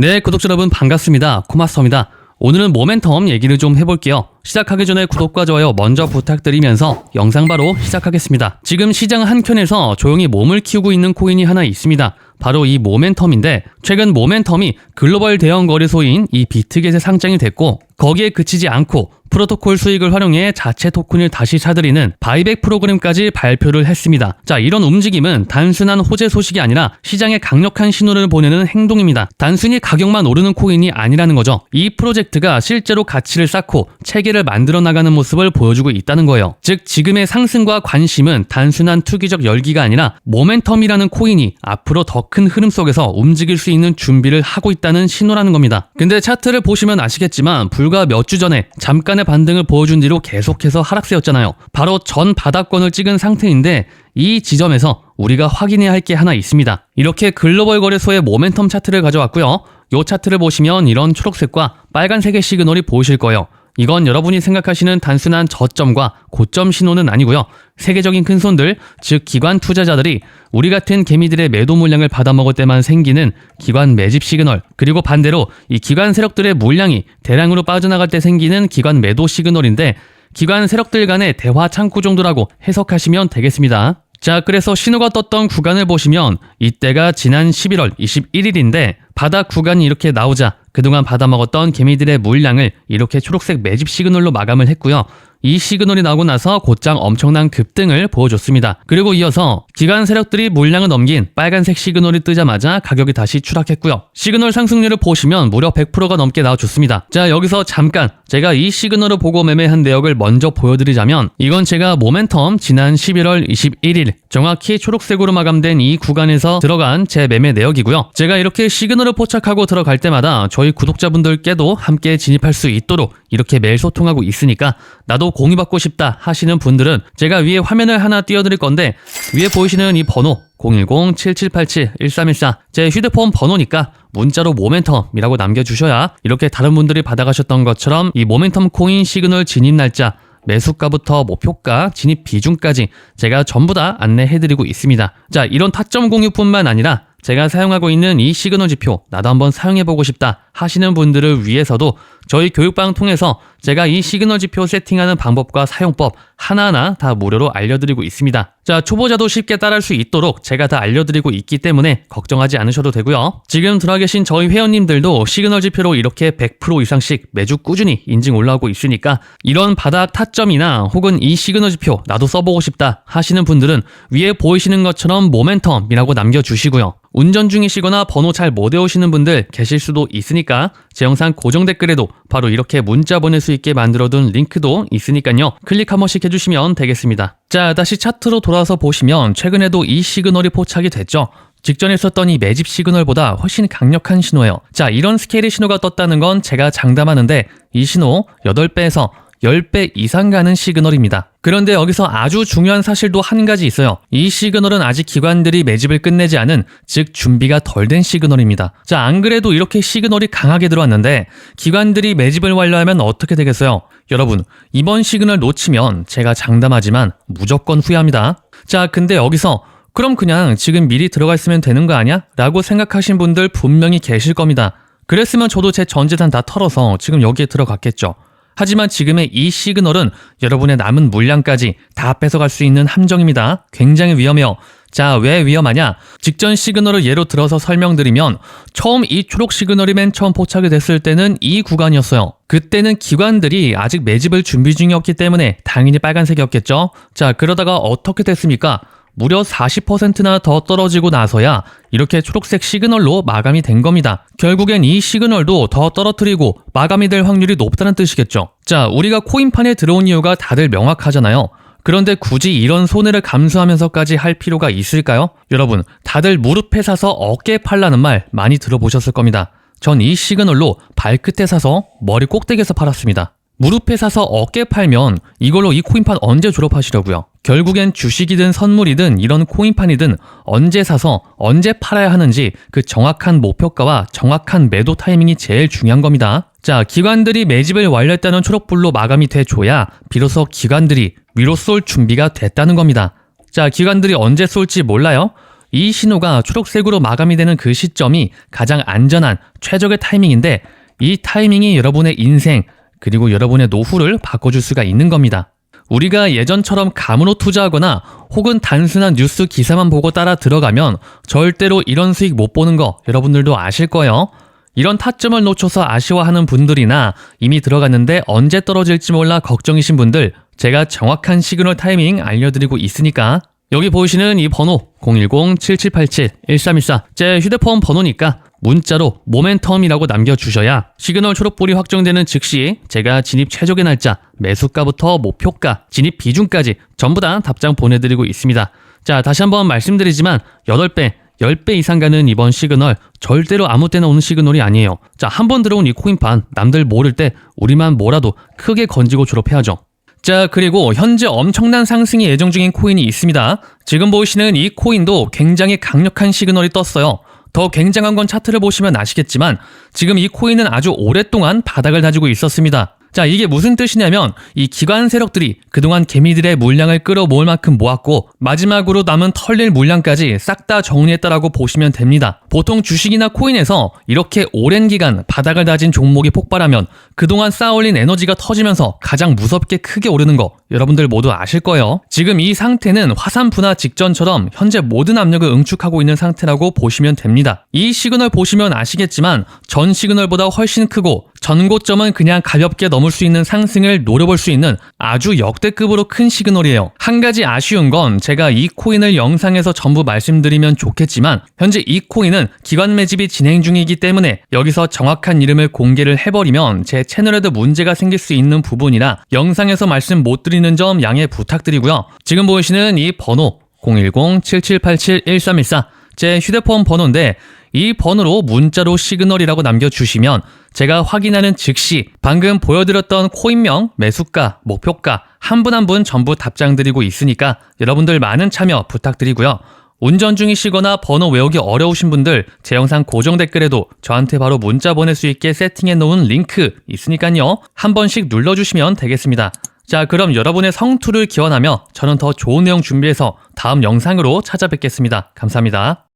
네, 구독자 여러분 반갑습니다. 코마스터입니다. 오늘은 모멘텀 얘기를 좀 해볼게요. 시작하기 전에 구독과 좋아요 먼저 부탁드리면서 영상 바로 시작하겠습니다. 지금 시장 한켠에서 조용히 몸을 키우고 있는 코인이 하나 있습니다. 바로 이 모멘텀인데 최근 모멘텀이 글로벌 대형 거래소인 이 비트겟에 상장이 됐고 거기에 그치지 않고 프로토콜 수익을 활용해 자체 토큰을 다시 사들이는 바이백 프로그램까지 발표를 했습니다. 자, 이런 움직임은 단순한 호재 소식이 아니라 시장에 강력한 신호를 보내는 행동입니다. 단순히 가격만 오르는 코인이 아니라는 거죠. 이 프로젝트가 실제로 가치를 쌓고 체계를 만들어 나가는 모습을 보여주고 있다는 거예요. 즉, 지금의 상승과 관심은 단순한 투기적 열기가 아니라 모멘텀이라는 코인이 앞으로 더 큰 흐름 속에서 움직일 수 있는 준비를 하고 있다는 신호라는 겁니다. 근데 차트를 보시면 아시겠지만 불과 몇 주 전에 잠깐의 반등을 보여준 뒤로 계속해서 하락세였잖아요. 바로 전 바닥권을 찍은 상태인데 이 지점에서 우리가 확인해야 할 게 하나 있습니다. 이렇게 글로벌 거래소의 모멘텀 차트를 가져왔고요. 이 차트를 보시면 이런 초록색과 빨간색의 시그널이 보이실 거예요. 이건 여러분이 생각하시는 단순한 저점과 고점 신호는 아니고요. 세계적인 큰손들, 즉 기관 투자자들이 우리 같은 개미들의 매도 물량을 받아먹을 때만 생기는 기관 매집 시그널, 그리고 반대로 이 기관 세력들의 물량이 대량으로 빠져나갈 때 생기는 기관 매도 시그널인데 기관 세력들 간의 대화 창구 정도라고 해석하시면 되겠습니다. 자, 그래서 신호가 떴던 구간을 보시면 이때가 지난 11월 21일인데 바닥 구간이 이렇게 나오자 그동안 받아먹었던 개미들의 물량을 이렇게 초록색 매집 시그널로 마감을 했고요. 이 시그널이 나오고 나서 곧장 엄청난 급등을 보여줬습니다. 그리고 이어서 기관 세력들이 물량을 넘긴 빨간색 시그널이 뜨자마자 가격이 다시 추락했고요. 시그널 상승률을 보시면 무려 100%가 넘게 나와줬습니다. 자 여기서 잠깐 제가 이 시그널을 보고 매매한 내역을 먼저 보여드리자면 이건 제가 모멘텀 지난 11월 21일 정확히 초록색으로 마감된 이 구간에서 들어간 제 매매 내역이고요. 제가 이렇게 시그널을 포착하고 들어갈 때마다 저희 구독자분들께도 함께 진입할 수 있도록 이렇게 매일 소통하고 있으니까 나도 공유받고 싶다 하시는 분들은 제가 위에 화면을 하나 띄워드릴 건데 위에 보이시는 이 번호 010-7787-1314 제 휴대폰 번호니까 문자로 모멘텀이라고 남겨주셔야 이렇게 다른 분들이 받아가셨던 것처럼 이 모멘텀 코인 시그널 진입 날짜 매수가부터 목표가, 진입 비중까지 제가 전부 다 안내해드리고 있습니다. 자, 이런 타점 공유뿐만 아니라 제가 사용하고 있는 이 시그널 지표 나도 한번 사용해보고 싶다 하시는 분들을 위해서도 저희 교육방 통해서 제가 이 시그널 지표 세팅하는 방법과 사용법 하나하나 다 무료로 알려드리고 있습니다. 자, 초보자도 쉽게 따라할 수 있도록 제가 다 알려드리고 있기 때문에 걱정하지 않으셔도 되고요. 지금 들어와 계신 저희 회원님들도 시그널 지표로 이렇게 100% 이상씩 매주 꾸준히 인증 올라오고 있으니까 이런 바닥 타점이나 혹은 이 시그널 지표 나도 써보고 싶다 하시는 분들은 위에 보이시는 것처럼 모멘텀이라고 남겨주시고요. 운전 중이시거나 번호 잘 못 외우시는 분들 계실 수도 있으니까 제 영상 고정 댓글에도 바로 이렇게 문자 보낼 수 있게 만들어둔 링크도 있으니까요. 클릭 한 번씩 해주시면 되겠습니다. 자, 다시 차트로 돌아서 보시면 최근에도 이 시그널이 포착이 됐죠. 직전에 이 매집 시그널보다 훨씬 강력한 신호예요. 자, 이런 스케일의 신호가 떴다는 건 제가 장담하는데 이 신호 8배에서 10배 이상 가는 시그널입니다. 그런데 여기서 아주 중요한 사실도 한 가지 있어요. 이 시그널은 아직 기관들이 매집을 끝내지 않은, 즉, 준비가 덜 된 시그널입니다. 자, 안 그래도 이렇게 시그널이 강하게 들어왔는데, 기관들이 매집을 완료하면 어떻게 되겠어요? 여러분, 이번 시그널 놓치면 제가 장담하지만 무조건 후회합니다. 자, 근데 여기서 그럼 그냥 지금 미리 들어가 있으면 되는 거 아니야? 라고 생각하신 분들 분명히 계실 겁니다. 그랬으면 저도 제 전 재산 다 털어서 지금 여기에 들어갔겠죠. 하지만 지금의 이 시그널은 여러분의 남은 물량까지 다 뺏어갈 수 있는 함정입니다. 굉장히 위험해요. 자, 왜 위험하냐? 직전 시그널을 예로 들어서 설명드리면 처음 이 초록 시그널이 맨 처음 포착이 됐을 때는 이 구간이었어요. 그때는 기관들이 아직 매집을 준비 중이었기 때문에 당연히 빨간색이었겠죠? 자, 그러다가 어떻게 됐습니까? 무려 40%나 더 떨어지고 나서야 이렇게 초록색 시그널로 마감이 된 겁니다. 결국엔 이 시그널도 더 떨어뜨리고 마감이 될 확률이 높다는 뜻이겠죠. 자, 우리가 코인판에 들어온 이유가 다들 명확하잖아요. 그런데 굳이 이런 손해를 감수하면서까지 할 필요가 있을까요? 여러분, 다들 무릎에 사서 어깨에 팔라는 말 많이 들어보셨을 겁니다. 전 이 시그널로 발끝에 사서 머리 꼭대기에서 팔았습니다. 무릎에 사서 어깨 팔면 이걸로 이 코인판 언제 졸업하시려고요? 결국엔 주식이든 선물이든 이런 코인판이든 언제 사서 언제 팔아야 하는지 그 정확한 목표가와 정확한 매도 타이밍이 제일 중요한 겁니다. 자, 기관들이 매집을 완료했다는 초록불로 마감이 돼줘야 비로소 기관들이 위로 쏠 준비가 됐다는 겁니다. 자, 기관들이 언제 쏠지 몰라요? 이 신호가 초록색으로 마감이 되는 그 시점이 가장 안전한 최적의 타이밍인데 이 타이밍이 여러분의 인생 그리고 여러분의 노후를 바꿔줄 수가 있는 겁니다. 우리가 예전처럼 감으로 투자하거나 혹은 단순한 뉴스 기사만 보고 따라 들어가면 절대로 이런 수익 못 보는 거 여러분들도 아실 거예요. 이런 타점을 놓쳐서 아쉬워하는 분들이나 이미 들어갔는데 언제 떨어질지 몰라 걱정이신 분들 제가 정확한 시그널 타이밍 알려드리고 있으니까 여기 보이시는 이 번호 010-7787-1314 제 휴대폰 번호니까 문자로 모멘텀이라고 남겨주셔야 시그널 초록불이 확정되는 즉시 제가 진입 최적의 날짜, 매수가부터 목표가, 진입 비중까지 전부 다 답장 보내드리고 있습니다. 자, 다시 한번 말씀드리지만 8배, 10배 이상 가는 이번 시그널 절대로 아무 때나 오는 시그널이 아니에요. 자, 한 번 들어온 이 코인판 남들 모를 때 우리만 뭐라도 크게 건지고 졸업해야죠. 자, 그리고 현재 엄청난 상승이 예정 중인 코인이 있습니다. 지금 보시는 이 코인도 굉장히 강력한 시그널이 떴어요. 더 굉장한 건 차트를 보시면 아시겠지만 지금 이 코인은 아주 오랫동안 바닥을 다지고 있었습니다. 자, 이게 무슨 뜻이냐면 이 기관 세력들이 그동안 개미들의 물량을 끌어모을 만큼 모았고 마지막으로 남은 털릴 물량까지 싹 다 정리했다라고 보시면 됩니다. 보통 주식이나 코인에서 이렇게 오랜 기간 바닥을 다진 종목이 폭발하면 그동안 쌓아올린 에너지가 터지면서 가장 무섭게 크게 오르는 거 여러분들 모두 아실 거예요. 지금 이 상태는 화산 분화 직전처럼 현재 모든 압력을 응축하고 있는 상태라고 보시면 됩니다. 이 시그널 보시면 아시겠지만 전 시그널보다 훨씬 크고 전고점은 그냥 가볍게 넘을 수 있는 상승을 노려볼 수 있는 아주 역대급으로 큰 시그널이에요. 한 가지 아쉬운 건 제가 이 코인을 영상에서 전부 말씀드리면 좋겠지만 현재 이 코인은 기관 매집이 진행 중이기 때문에 여기서 정확한 이름을 공개를 해버리면 제 채널에도 문제가 생길 수 있는 부분이라 영상에서 말씀 못 드리는 점 양해 부탁드리고요. 지금 보이시는 이 번호 010-7787-1314 제 휴대폰 번호인데 이 번호로 문자로 시그널이라고 남겨주시면 제가 확인하는 즉시 방금 보여드렸던 코인명, 매수가, 목표가 한분 한 분 전부 답장 드리고 있으니까 여러분들 많은 참여 부탁드리고요. 운전 중이시거나 번호 외우기 어려우신 분들 제 영상 고정 댓글에도 저한테 바로 문자 보낼 수 있게 세팅해 놓은 링크 있으니까요. 한 번씩 눌러주시면 되겠습니다. 자, 그럼 여러분의 성투를 기원하며 저는 더 좋은 내용 준비해서 다음 영상으로 찾아뵙겠습니다. 감사합니다.